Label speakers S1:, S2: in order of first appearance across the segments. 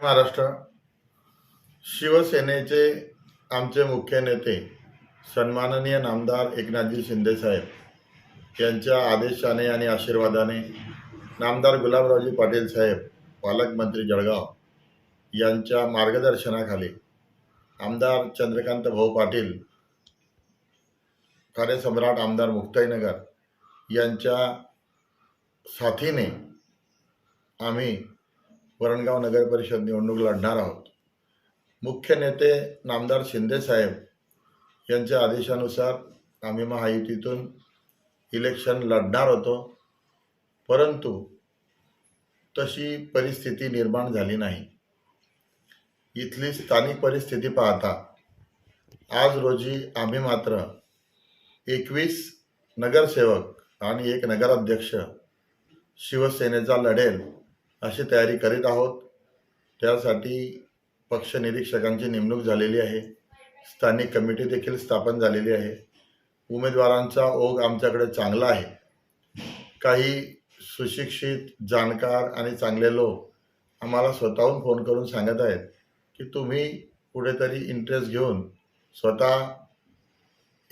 S1: महाराष्ट्र शिवसेनेचे आमचे मुख्य नेते सन्माननीय नामदार एकनाथजी शिंदेसाहेब यांच्या आदेशाने आणि आशीर्वादाने नामदार गुलाबरावजी पाटील साहेब पालकमंत्री जळगाव यांच्या मार्गदर्शनाखाली आमदार चंद्रकांत भाऊ पाटील कार्यसम्राट आमदार मुक्ताईनगर यांच्या साथीने आम्ही वरणगाव नगर परिषद निवडणूक लढणार आहोत. मुख्य नेते नामदार शिंदेसाहेब यांच्या आदेशानुसार आम्ही महायुतीतून इलेक्शन लढणार होतो. परंतु तशी परिस्थिती निर्माण झाली नाही. इथली स्थानिक परिस्थिती पाहता आज रोजी आम्ही मात्र एकवीस नगरसेवक आणि एक नगराध्यक्ष शिवसेनेचा लढेल अशी तयारी करीत आहोत. त्यासाठी पक्ष निरीक्षकांची नेमणूक झालेली आहे. स्थानिक कमिटी देखील स्थापन झालेली आहे. उमेदवारांचा ओघ आमच्याकडे चांगला आहे. काही सुशिक्षित जाणकार आणि चांगले लोक आम्हाला स्वतःहून फोन करून सांगत आहेत की तुम्ही कुठेतरी इंटरेस्ट घेऊन स्वतः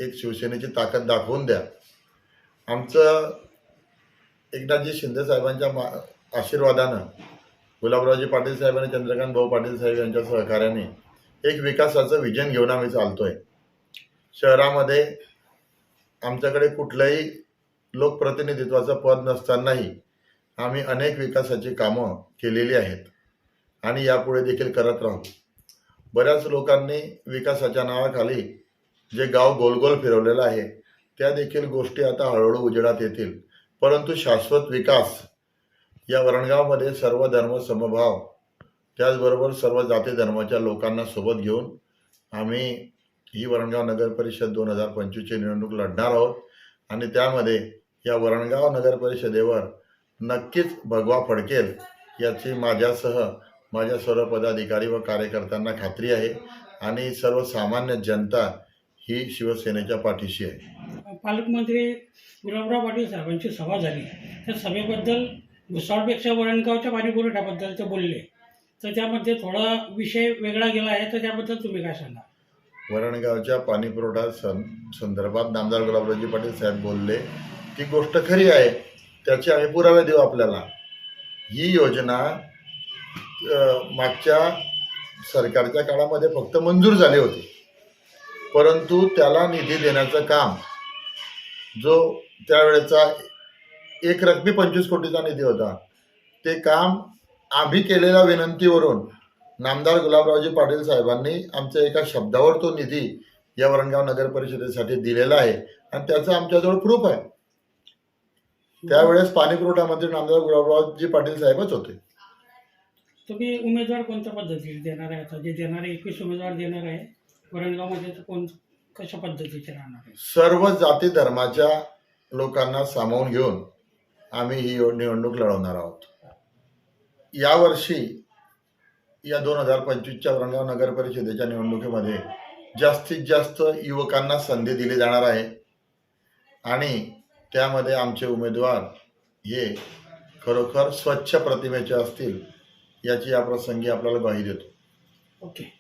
S1: एक शिवसेनेची ताकद दाखवून द्या. आमचं एकनाथजी शिंदे साहेबांच्या मा आशीर्वादानं गुलाबरावजी पाटील साहेब आणि चंद्रकांत भाऊ पाटील साहेब यांच्या सहकार्याने एक विकासाचं विजन घेऊन आम्ही चालतोय. शहरामध्ये आमच्याकडे कुठलंही लोकप्रतिनिधित्वाचं पद नसतानाही आम्ही अनेक विकासाची कामं केलेली आहेत आणि यापुढे देखील करत राहू. बऱ्याच लोकांनी विकासाच्या नावाखाली जे गाव गोलगोल फिरवलेलं आहे त्या देखील गोष्टी आता हळूहळू उजेडात येतील. परंतु शाश्वत विकास या वरणगावमध्ये सर्व धर्म समभाव त्याचबरोबर सर्व जाती धर्माच्या लोकांना सोबत घेऊन आम्ही ही वरणगाव नगर परिषद दोन हजार पंचवीसची निवडणूक लढणार आहोत. आणि त्यामध्ये या वरणगाव नगर परिषदेवर नक्कीच भगवा फडकेल याची माझ्यासह माझ्या सर्व पदाधिकारी व कार्यकर्त्यांना खात्री आहे. आणि सर्वसामान्य जनता ही शिवसेनेच्या पाठीशी आहे.
S2: पालकमंत्री गुलाबराव पाटील साहेबांची सभा झाली. त्या सभेबद्दल भुसावळपेक्षा वरणगावच्या पाणीपुरवठ्याबद्दल ते बोलले. तर त्यामध्ये थोडा विषय वेगळा गेला आहे तर त्याबद्दल तुम्ही काय सांगा
S1: वरणगावच्या पाणीपुरवठा सं संदर्भात नामदार गुलाबरावजी पाटील साहेब बोलले ती गोष्ट खरी आहे त्याचे आम्ही पुरावे देऊ आपल्याला. ही योजना मागच्या सरकारच्या काळामध्ये फक्त मंजूर झाली होती. परंतु त्याला निधी देण्याचं काम जो त्यावेळेचा एक रकमी पंचवीस कोटीचा निधी होता. ते काम आम्ही केलेल्या विनंतीवरून नामदार गुलाबरावजी पाटील साहेबांनी आमच्या एका शब्दावर तो निधी या वरणगाव नगर परिषदेसाठी दिलेला आहे आणि त्याचं आमच्याजवळ प्रूफ आहे. त्यावेळेस पाणी पुरवठा मंत्री नामदार गुलाबरावजी पाटील साहेबच होते.
S2: तुम्ही उमेदवार कोणत्या पद्धतीने देणार आहे आता? जे देणारे एकवीस उमेदवार देणार आहे वरणगावमध्ये कोण कशा पद्धतीचे राहणार आहे?
S1: सर्व जाती धर्माच्या लोकांना सामावून घेऊन आम्ही ही निवडणूक लढवणार आहोत. यावर्षी या दोन हजार पंचवीसच्या औरंगाबाद नगर परिषदेच्या निवडणुकीमध्ये जास्तीत जास्त युवकांना संधी दिली जाणार आहे. आणि त्यामध्ये आमचे उमेदवार हे खरोखर स्वच्छ प्रतिमेचे असतील याची या प्रसंगी आपल्याला ग्वाही देतो.
S2: ओके.